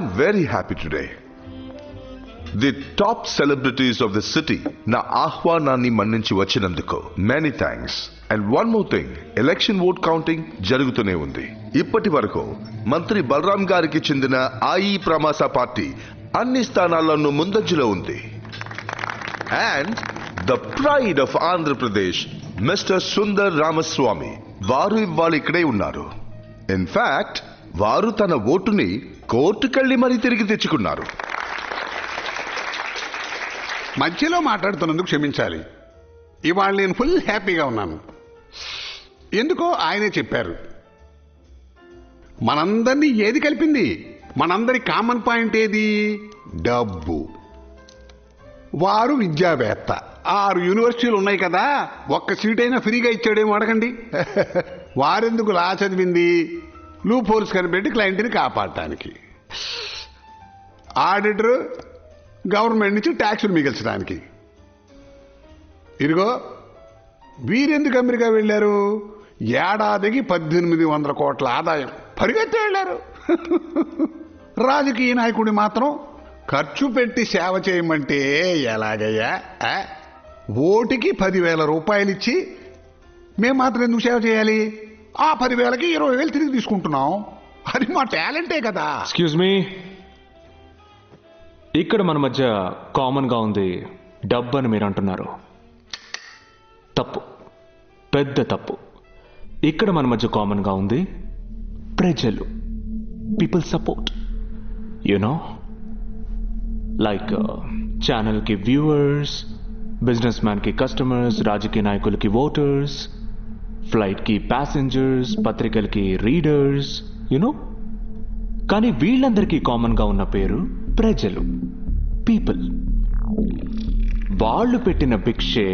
am very happy today the top celebrities of the city నా ఆహ్వానాన్ని మన్నించి వచ్చినందుకు many thanks and one more thing election vote counting జరుగుతూనే ఉంది. ఇప్పటి వరకు మంత్రి బలరాం గారికి చెందిన ఆఈ ప్రమాస పార్టీ అన్ని స్థానాల్లోనూ ముందంజలో ఉంది. And the pride of Andhra Pradesh mister Sundar Ramaswamy వారు ఇవాళ ఇక్కడే ఉన్నారు. ఇన్ఫాక్ట్ వారు తన ఓటుని కోర్టుకెళ్ళి మరీ తిరిగి తెచ్చుకున్నారు. మధ్యలో మాట్లాడుతున్నందుకు క్షమించాలి. ఇవాళ నేను ఫుల్ హ్యాపీగా ఉన్నాను. ఎందుకో ఆయనే చెప్పారు. మనందరినీ ఏది కలిపింది? మనందరి కామన్ పాయింట్ ఏది? డబ్బు. వారు విద్యావేత్త. ఆరు యూనివర్సిటీలు ఉన్నాయి కదా ఒక్క సీట్ అయినా ఫ్రీగా ఇచ్చాడేమో అడగండి. వారెందుకు లా చదివింది? లూప్ హోల్స్ కనిపెట్టి క్లయింట్ని కాపాడటానికి. ఆడిటర్ గవర్నమెంట్ నుంచి ట్యాక్సులు మిగిల్చడానికి. ఇదిగో వీరెందుకు అమెరికా వెళ్ళారు? ఏడాదికి పద్దెనిమిది వందల కోట్ల ఆదాయం. పరిగెత్తి వెళ్ళారు. రాజకీయ నాయకుడి మాత్రం ఖర్చు పెట్టి సేవ చేయమంటే ఎలాగయ్యా? ఓటికి పదివేల రూపాయలు ఇచ్చి మేము మాత్రం ఎందుకు సేవ చేయాలి? ఆ పదివేలకి ఇరవై వేలు తిరిగి తీసుకుంటున్నాం. అది మా టాలెంటే కదా. ఎక్స్క్యూజ్ మీ ఇక్కడ మన మధ్య కామన్గా ఉంది డబ్బు అని మీరు అంటున్నారు. తప్పు. పెద్ద తప్పు. ఇక్కడ మన మధ్య కామన్గా ఉంది ప్రజలు. People support you know like ఛానల్కి వ్యూవర్స్ బిజినెస్ మ్యాన్కి కస్టమర్స్ రాజకీయ నాయకులకి ఓటర్స్ ఫ్లైట్కి ప్యాసింజర్స్ పత్రికలకి రీడర్స్ యునో కానీ వీళ్ళందరికీ కామన్గా ఉన్న పేరు ప్రజలు పీపుల్ వాళ్ళు పెట్టిన భిక్షే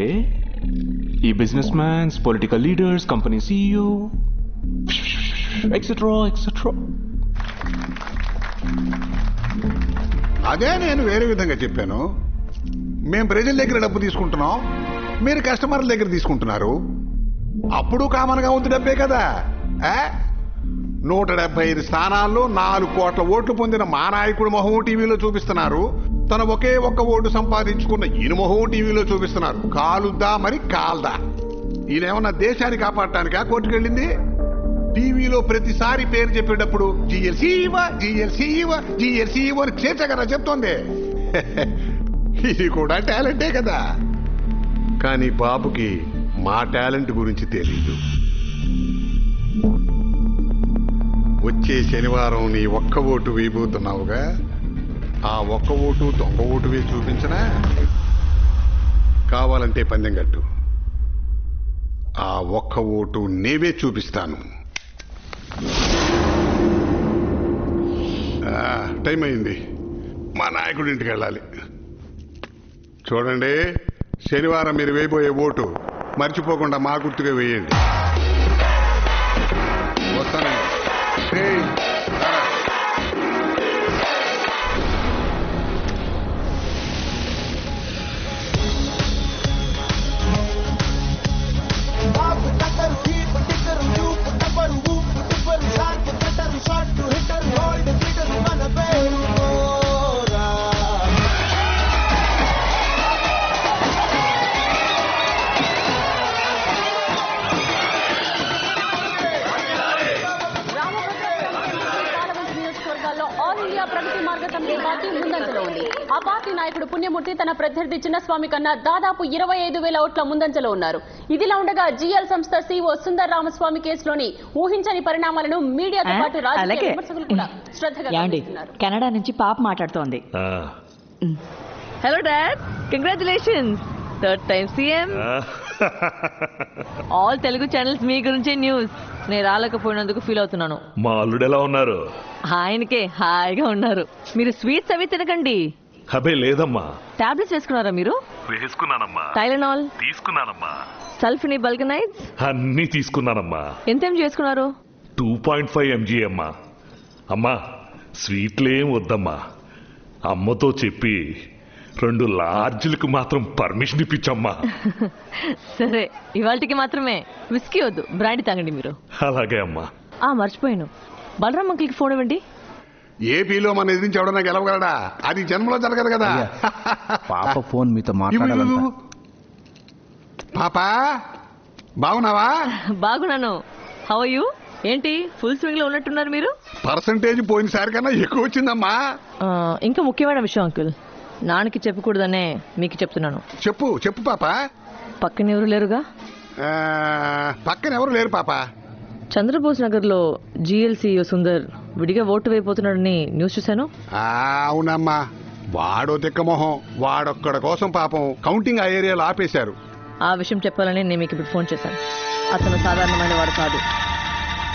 ఈ business mans political leaders company CEO etcetera etcetera అదే నేను వేరే విధంగా చెప్పాను. మేము ప్రజల దగ్గర డబ్బు తీసుకుంటున్నాం మీరు కస్టమర్ల దగ్గర తీసుకుంటున్నారు. అప్పుడు కామన్గా ఉంది డబ్బే కదా. నూట డెబ్బై ఐదు స్థానాల్లో నాలుగు కోట్ల ఓట్లు పొందిన మా నాయకుడు మొహం టీవీలో చూపిస్తున్నారు. తన ఒకే ఒక్క ఓటు సంపాదించుకున్న ఈయన మొహం టీవీలో చూపిస్తున్నారు. కాలుద్దా మరి కాల్దా? ఈయనేమన్నా దేశాన్ని కాపాడటానికా కోర్టుకెళ్ళింది? టీవీలో ప్రతిసారి పేరు చెప్పేటప్పుడు జిఎల్సీ జిఎల్సీ జిఎల్సీ అని చేర్చగరా చెప్తోంది. ఇది కూడా టాలెంటే కదా. కానీ బాబుకి మా టాలెంట్ గురించి తెలీదు. వచ్చే శనివారం నీ ఒక్క ఓటు వేయబోతున్నావుగా? ఆ ఒక్క ఓటు దొంగ ఓటు వేసి చూపించనా? కావాలంటే పందెం కట్టు. ఆ ఒక్క ఓటు నేవే చూపిస్తాను. టైం అయింది. మా నాయకుడి ఇంటికి వెళ్ళాలి. చూడండి శనివారం మీరు వేయబోయే ఓటు మర్చిపోకుండా మా గుర్తుగా వేయండి. ఇండియా ప్రగతి మార్గ సమితి పార్టీ ముందంజలో ఉంది. ఆ పార్టీ నాయకుడు పుణ్యమూర్తి తన ప్రత్యర్థి చిన్నస్వామి కన్నా దాదాపు ఇరవై ఐదు వేల ఓట్ల ముందంజలో ఉన్నారు. ఇదిలా ఉండగా జిఎల్ సంస్థ సీఓ సుందర్ రామస్వామి కేసులోని ఊహించని పరిణామాలను మీడియాతో పాటు రాజకీయ. విమర్శకులు కూడా శ్రద్ధగా గమనిస్తున్నారు. కెనడా నుంచి పాప మాట్లాడుతోంది. Hello dad congratulations third time CM. All Telugu channels మీ గురించే న్యూస్ నేను రాలేకపోయినందుకు ఫీల్ అవుతున్నాను. మా అల్లుడు ఎలా ఉన్నారు? ఆయనకే హాయిగా ఉన్నారు. మీరు స్వీట్స్ అవి తినకండి. అబే లేదమ్మా. టాబ్లెట్స్ వేసుకున్నారా మీరు? వేసుకున్నానమ్మా. టైలనాల్ తీసుకున్నానమ్మా. సల్ఫినీ బల్గనైజ్ అన్నీ తీసుకున్నానమ్మా. ఎంతేం చేసుకున్నారు? టూ పాయింట్ ఫైవ్ ఎంజీ అమ్మా. అమ్మా స్వీట్లేం వద్దమ్మా. అమ్మతో చెప్పి రెండు లార్జ్లకు మాత్రం పర్మిషన్ ఇప్పించమ్మా. సరే ఇవాళకి మాత్రమే. విస్కీ వద్దు బ్రాండీ తాగండి మీరు. అలాగే అమ్మా. ఆ మర్చిపోయాను. బలరామ్ అంకిల్కి ఫోన్ ఇవ్వండి. ఏపీలో మన ఎదిరించి ఎవడన్నా గెలవగలడా? అది జన్మలో జరగదు కదా. పాప ఫోన్ మీతో మాట్లాడాలంట. ఇవ్వు. పాపా బాగున్నావా? బాగున్నాను. హౌ యూ ఏంటి ఫుల్ స్వింగ్లో ఉన్నట్టున్నారు మీరు? పర్సంటేజ్ పోయినసారి కన్నా ఎక్కువ వచ్చిందమ్మా. ఆ, ఇంకా ముఖ్యమైన విషయం అంకుల్. నాన్నకి చెప్పకూడదనే మీకు చెప్తున్నాను. చెప్పు చెప్పు పాప. పక్కన ఎవరు లేరుగా? పక్కన ఎవరు లేరు పాప. చంద్రబోస్ నగర్లో జిఎల్సీఓ సుందర్ విడిగా ఓటు వేయబోతున్నాడని న్యూస్ చూశాను. అవునమ్మా వాడో తిక్కమొహం వాడొక్కడ కోసం పాపం కౌంటింగ్ ఆ ఏరియాలో ఆపేశారు. ఆ విషయం చెప్పాలని నేను మీకు ఇప్పుడు ఫోన్ చేశాను. అతను సాధారణమైన వాడు కాదు.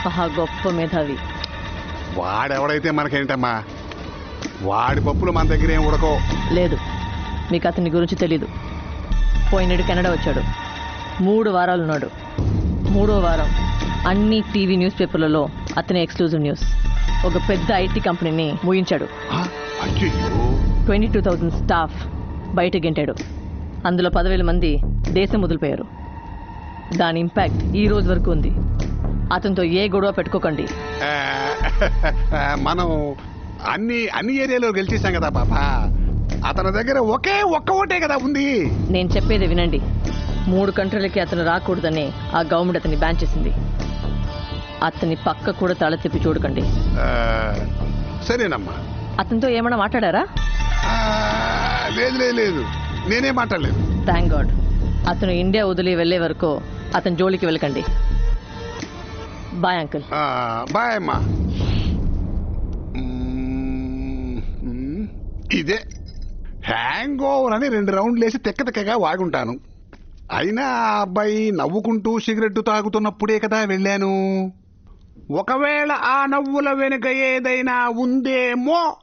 మహా గొప్ప మేధావి. వాడెవడైతే మనకేంటమ్మా? వాడి పప్పులు మన దగ్గర ఏం ఉడకో లేదు. మీకు అతని గురించి తెలీదు. పోయినాడు కెనడా వచ్చాడు. మూడు వారాలు ఉన్నాడు. మూడో వారం అన్ని టీవీ న్యూస్ పేపర్లలో అతని ఎక్స్క్లూజివ్ న్యూస్. ఒక పెద్ద ఐటీ కంపెనీని ముగించాడు ట్వంటీ టూ థౌజండ్ స్టాఫ్ బయట గెంటాడు అందులో పదివేల మంది దేశం వదిలిపోయారు. దాని ఇంపాక్ట్ ఈ రోజు వరకు ఉంది. అతనితో ఏ గొడవ పెట్టుకోకండి. మనం అన్ని అన్ని ఏరియాలో గెలిచేసాం కదా పాప. అతని దగ్గర ఒకే ఒక్క ఓటే కదా ఉంది. నేను చెప్పేది వినండి. మూడు కంట్రీలకి అతను రాకూడదని ఆ గవర్నమెంట్ అతన్ని బ్యాన్ చేసింది. అతని పక్క కూడా తల తిప్పి చూడకండి. ఆ, సరేనమ్మా. అతనితో ఏమైనా మాట్లాడారా? ఆ, లేదు లేదు లేదు. నేనే మాట్లాడలేదు. థ్యాంక్ గాడ్ అతను ఇండియా వదిలి వెళ్ళే వరకు అతని జోలికి వెళ్ళకండి. బాయ్ అంకుల్ ఆ, బాయ్ అమ్మా మ్మ్, మ్మ్, ఇదే హ్యాంగ్ ఓవర్ అని రెండు రౌండ్లు వేసి తెక్క తెక్కగా వాగుంటాను అయినా ఆ అబ్బాయి నవ్వుకుంటూ సిగరెట్ తాగుతున్నప్పుడే కదా వెళ్ళాను. ఒకవేళ ఆ నవ్వుల వెనుక ఏదైనా ఉందేమో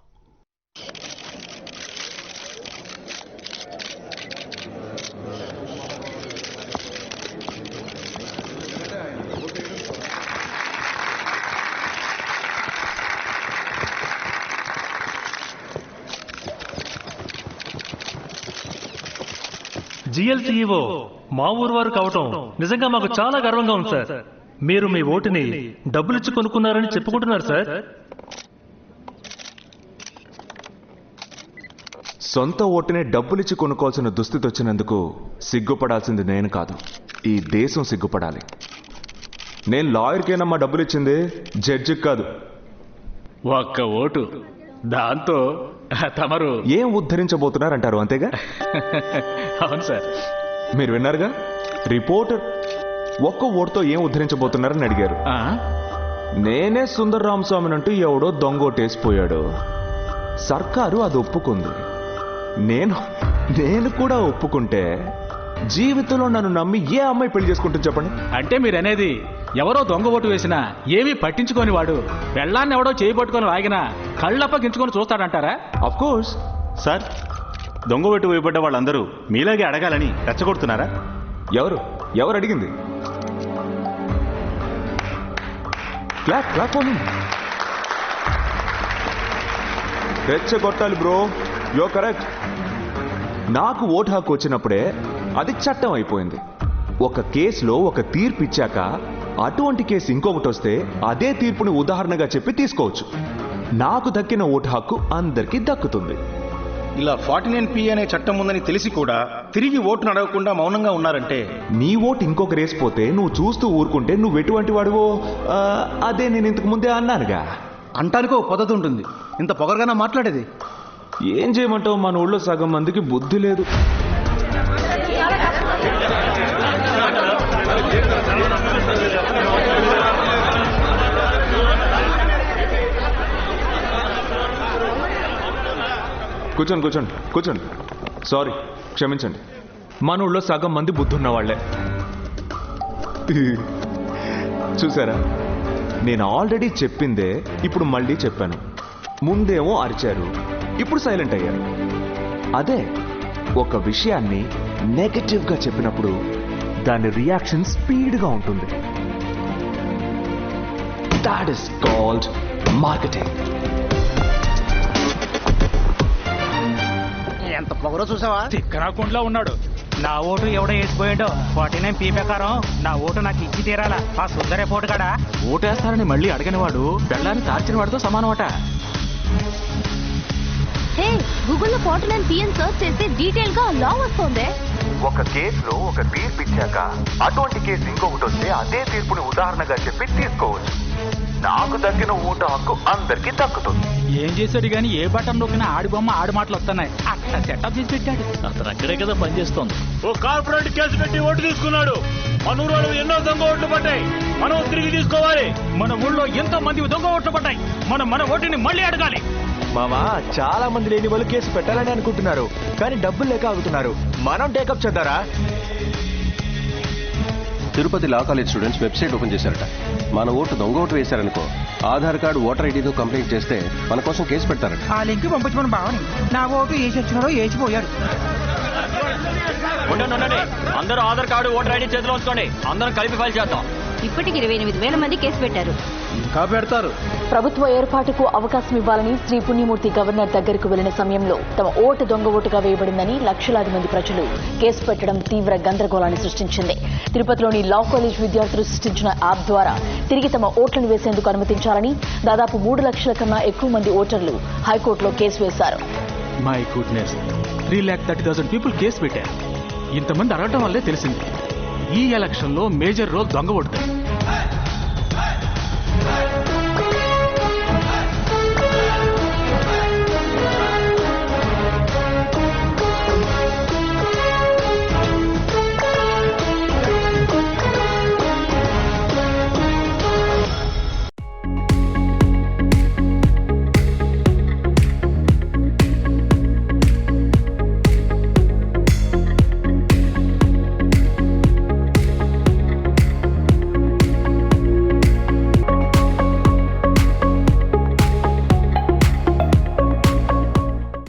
జిఎల్సీఈఓ మా ఊరు వారు కావటం నిజంగా మాకు చాలా గర్వంగా ఉంది సార్. మీరు మీ ఓటుని డబ్బులిచ్చి కొనుక్కున్నారని చెప్పుకుంటున్నారు సార్. సొంత ఓటునే డబ్బులిచ్చి కొనుక్కోవాల్సిన దుస్థితి వచ్చినందుకు సిగ్గుపడాల్సింది నేను కాదు. ఈ దేశం సిగ్గుపడాలి. నేను లాయర్కేనమ్మా డబ్బులు ఇచ్చింది జడ్జికి కాదు. ఒక్క ఓటు. దాంతో తమరు ఏం ఉద్ధరించబోతున్నారంటారు అంతేగా? అవును సార్. మీరు విన్నారుగా? రిపోర్టర్ ఒక్క ఓటుతో ఏం ఉద్ధరించబోతున్నారని అడిగారు. ఆ? నేనే సుందర్ రామస్వామిని అంటూ ఎవడో దొంగోటేసిపోయాడు. సర్కారు అది ఒప్పుకుంది. నేను నేను కూడా ఒప్పుకుంటే జీవితంలో నన్ను నమ్మి ఏ అమ్మాయి పెళ్ళి చేసుకుంటుంది చెప్పండి? అంటే మీరు అనేది ఎవరో దొంగ ఓటు వేసినా ఏమీ పట్టించుకోని వాడు పెళ్ళాన్ని ఎవడో చేయి పట్టుకొని లాగినా కళ్ళప్పగించుకొని చూస్తాడంటారా? అఫ్ కోర్స్ సార్ దొంగ ఓటు వేయబడ్డ వాళ్ళందరూ మీలాగే అడగాలని రెచ్చగొడుతున్నారా? ఎవరు? ఎవరు అడిగింది? క్లాప్ క్లాప్ రెచ్చగొట్టాలి బ్రో. యో కరెక్ట్ నాకు ఓటు హక్కు వచ్చినప్పుడే అది చట్టం అయిపోయింది. ఒక కేసులో ఒక తీర్పు ఇచ్చాక అటువంటి కేసు ఇంకొకటి వస్తే అదే తీర్పుని ఉదాహరణగా చెప్పి తీసుకోవచ్చు. నాకు దక్కిన ఓటు హక్కు అందరికీ దక్కుతుంది. ఇలా ఫార్టీ నైన్ పి అనే చట్టం ఉందని తెలిసి కూడా తిరిగి ఓటును అడగకుండా మౌనంగా ఉన్నారంటే? నీ ఓటు ఇంకొక రేసిపోతే నువ్వు చూస్తూ ఊరుకుంటే నువ్వు ఎటువంటి వాడివో ఆ, అదే నేను ఇంతకు ముందే అన్నానుగా. అంటానికో ఓ పద్ధతి ఉంటుంది. ఇంత పొగరగానే మాట్లాడేది? ఏం చేయమంటావు? మన ఊళ్ళో సగం మందికి బుద్ధి లేదు. కూర్చోండి కూర్చోండి కూర్చోండి. సారీ క్షమించండి. మన ఊళ్ళో సగం మంది బుద్ధున్న వాళ్ళే చూసారా? నేను ఆల్రెడీ చెప్పిందే ఇప్పుడు మళ్ళీ చెప్పాను. ముందేమో అరిచారు ఇప్పుడు సైలెంట్ అయ్యారు. అదే ఒక విషయాన్ని నెగటివ్గా చెప్పినప్పుడు దాని రియాక్షన్ స్పీడ్గా ఉంటుంది. దాట్ ఇస్ కాల్డ్ మార్కెటింగ్ ఎంత పొగరో చూసావా? తిక్కరాకుండా ఉన్నాడు. నా ఓటు ఎవడో వేసిపోయాడో. ఫార్టీ నైన్ పీ ప్రకారం నా ఓటు నాకు ఇచ్చి తీరాలా? ఆ సుందరే పోటు కాడా? ఓటేస్తారని మళ్ళీ అడగని వాడు బెల్లాన్ని తార్చిన వాడితో సమానమట. హే గూగుల్లో ఫార్టీ నైన్ పిఎన్ సర్చ్ చేస్తే డీటెయిల్గా లా వస్తుంది. ఒక కేసులో ఒక తీర్పు ఇచ్చాక అటువంటి కేసు ఇంకొకటి వస్తే అదే తీర్పుని ఉదాహరణగా చెప్పి తీసుకోవచ్చు. నాకు దక్కిన ఓటు హక్కు అందరికీ దక్కుతుంది ఏం చేశాడు గాని ఏ బటన్ నొక్కినా ఆడి బొమ్మ ఆడి మాటలు వస్తున్నాయి. అట్లా సెటప్ చేసి పెట్టాడు. అతను అక్కడే కదా పనిచేస్తోంది ఓ కార్పొరేట్ కేసు పెట్టి ఓటు తీసుకున్నాడు. మన ఊళ్ళో ఎన్నో దొంగ ఓట్లు పడ్డాయి. మనం తిరిగి తీసుకోవాలి. మన ఊళ్ళో ఎంతో మంది దొంగ ఓట్లు పడ్డాయి. మనం మన ఓటుని మళ్ళీ అడగాలి. మామా చాలా మంది లేని వాళ్ళు కేసు పెట్టాలని అనుకుంటున్నారు. కానీ డబ్బులు లేక ఆగుతున్నారు. మనం take up చేద్దారా. Tirupati law college students website open చేశారట. మన ఓటు దొంగ ఓటు వేశారనుకో ఆధార్ కార్డు ఓటర్ ఐడితో కంప్లైంట్ చేస్తే మన కోసం కేసు పెడతారట. ఆ లింక్ పంపించమని బావని నా ఓటు వేసి వచ్చినాడో వేసిపోయాడు ఉండండి ఉండండి. అందరూ ఆధార్ కార్డు ఓటర్ ఐడి చేతిలో ఉంచుకోండి. అందరం కలిపి ఫైల్ చేద్దాం. ఇప్పటికి ఇరవై ఎనిమిది వేల మంది కేసు పెట్టారు. ఇంకా పెడతారు ప్రభుత్వ ఏర్పాటుకు అవకాశం ఇవ్వాలని శ్రీ పుణ్యమూర్తి గవర్నర్ దగ్గరకు వెళ్ళిన సమయంలో తమ ఓటు దొంగ ఓటుగా వేయబడిందని లక్షలాది మంది ప్రజలు కేసు పెట్టడం తీవ్ర గందరగోళాన్ని సృష్టించింది. తిరుపతిలోని లా కాలేజ్ విద్యార్థులు సృష్టించిన యాప్ ద్వారా తిరిగి తమ ఓట్లను వేసేందుకు అనుమతించాలని దాదాపు మూడు లక్షల కన్నా ఎక్కువ మంది ఓటర్లు హైకోర్టులో కేసు వేశారు. My goodness three lakh thirty thousand people case పెట్టారు. ఇంతమంది అడగటం వల్లే తెలిసింది. ఈ ఎలక్షన్లో మేజర్ రోల్ దొంగ ఓటుతాయి